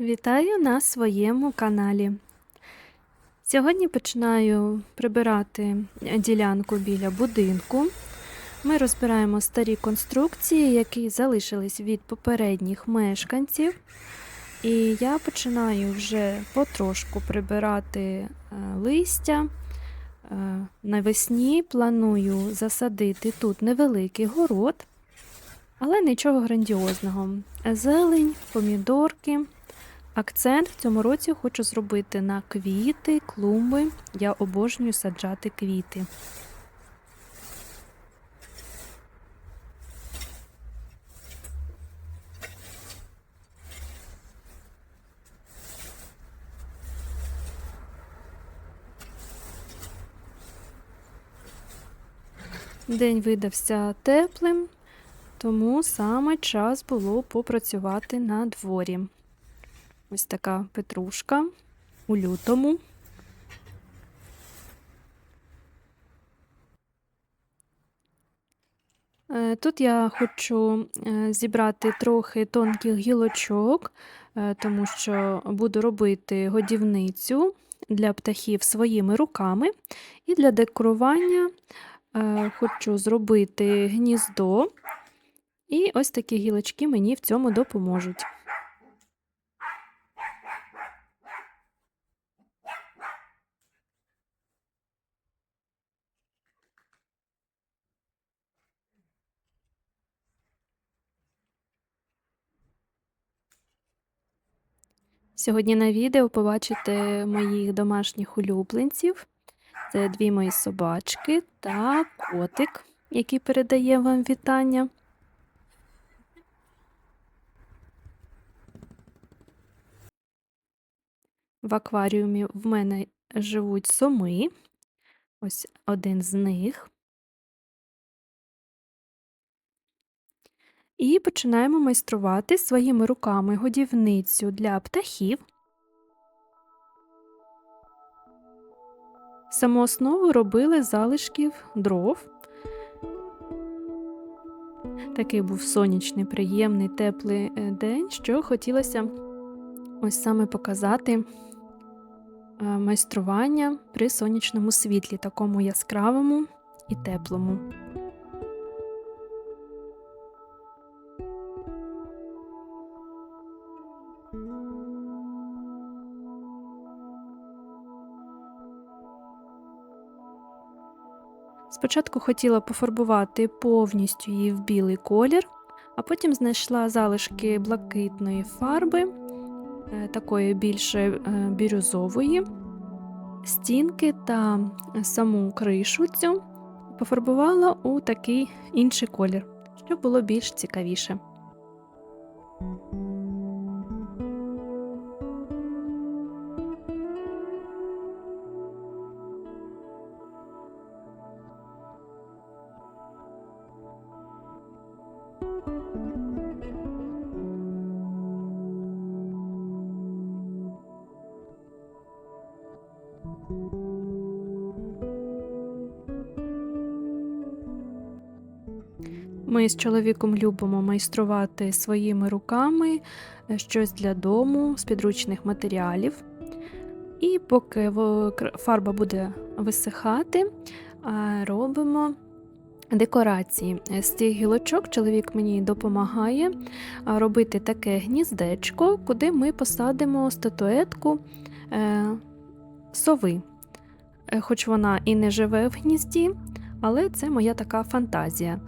Вітаю на своєму каналі. Сьогодні починаю прибирати ділянку біля будинку. Ми розбираємо старі конструкції, які залишились від попередніх мешканців. І я починаю вже потрошку прибирати е, листя. Е, Навесні планую засадити тут невеликий город, але нічого грандіозного. Зелень, помідорки. Акцент в цьому році хочу зробити на квіти, клумби. Я обожнюю саджати квіти. День видався теплим, тому саме час було попрацювати на дворі. Ось така петрушка у лютому. Е, Тут я хочу е, зібрати трохи тонких гілочок, е, тому що буду робити годівницю для птахів своїми руками. І для декорування хочу зробити гніздо. І ось такі гілочки мені в цьому допоможуть. Сьогодні на відео побачите моїх домашніх улюбленців. Це дві мої собачки та котик, який передає вам вітання. В акваріумі в мене живуть соми. Ось один з них. І починаємо майструвати своїми руками годівницю для птахів. Саму основу робили залишків дров. Такий був сонячний, приємний, теплий е, день, що хотілося ось саме показати е, майстрування при сонячному світлі, такому яскравому і теплому. Спочатку хотіла пофарбувати повністю її в білий колір, а потім знайшла залишки блакитної фарби, е, такої більше е, бірюзової, стінки та саму кришу цю пофарбувала у такий інший колір, щоб було більш цікавіше. Ми з чоловіком любимо майструвати своїми руками е, щось для дому з підручних матеріалів. І поки фарба буде висихати, робимо декорації. З цих гілочок чоловік мені допомагає робити таке гніздечко, куди ми посадимо статуетку е, сови. Е, Хоч вона і не живе в гнізді, але це моя така фантазія.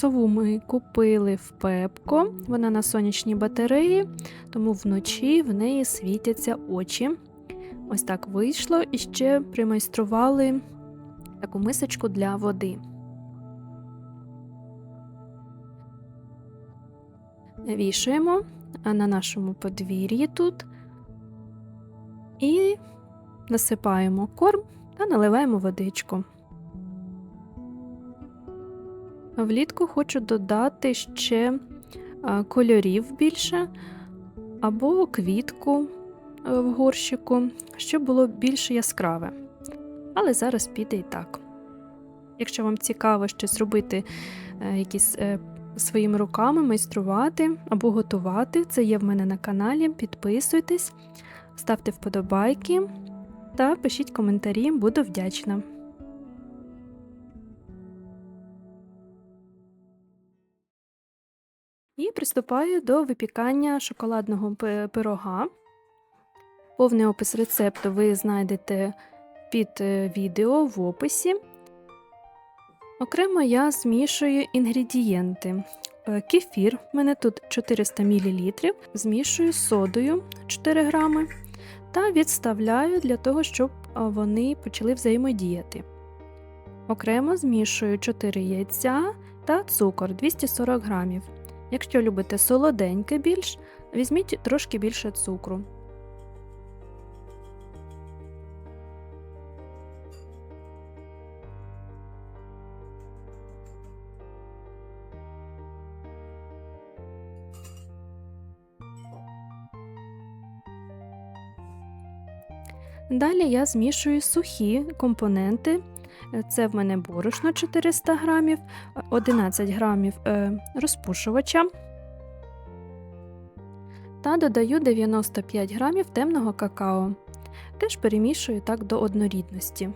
Сову ми купили в Пепко, вона на сонячній батареї, тому вночі в неї світяться очі. Ось так вийшло і ще примайстрували таку мисочку для води. Вішаємо на нашому подвір'ї тут і насипаємо корм та наливаємо водичку. Влітку хочу додати ще кольорів більше або квітку е, в горщику, щоб було більш яскраве. Але зараз піде і так. Якщо вам цікаво щось робити, е, якісь е, своїми руками майструвати або готувати. Це є в мене на каналі. Підписуйтесь, ставте вподобайки та пишіть коментарі, буду вдячна. Приступаю до випікання шоколадного пирога. Повний опис рецепту ви знайдете під е, відео в описі. Окремо я змішую інгредієнти. Е, Кефір, в мене тут 400 мл, змішую з содою 4 грами та відставляю для того, щоб вони почали взаємодіяти. Окремо змішую 4 яйця та цукор 240 грамів. Якщо любите солоденьке більш, візьміть трошки більше цукру. Далі я змішую сухі компоненти. Це в мене борошно 400 грамів, е, 11 грамів е, розпушувача та додаю 95 грамів темного какао. Теж перемішую так до однорідності.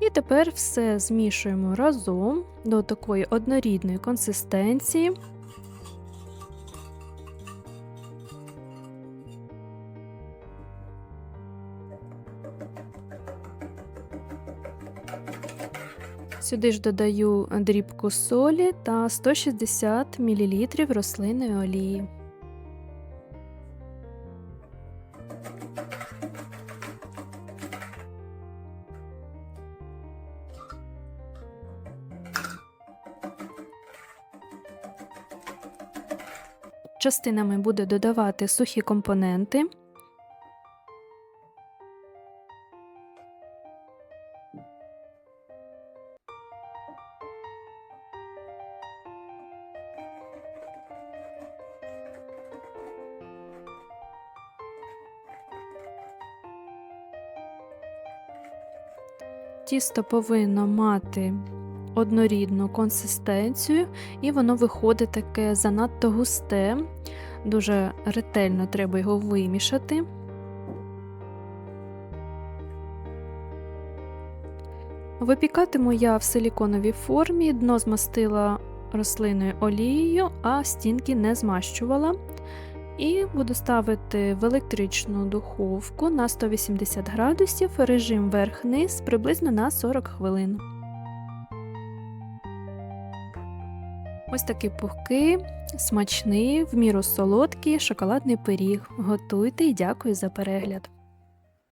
І тепер все змішуємо разом до такої однорідної консистенції. Сюди ж додаю дрібку солі та 160 мл рослинної олії. Частинами буду додавати сухі компоненти. Тісто повинно мати однорідну консистенцію, і воно виходить таке занадто густе, дуже ретельно треба його вимішати. Випікатиму я в силіконовій формі, дно змастила рослинною олією, а стінки не змащувала. І буду ставити в електричну духовку на 180 градусів, режим верх-низ приблизно на 40 хвилин. Ось такий пухкий, смачний, в міру солодкий шоколадний пиріг. Готуйте і дякую за перегляд!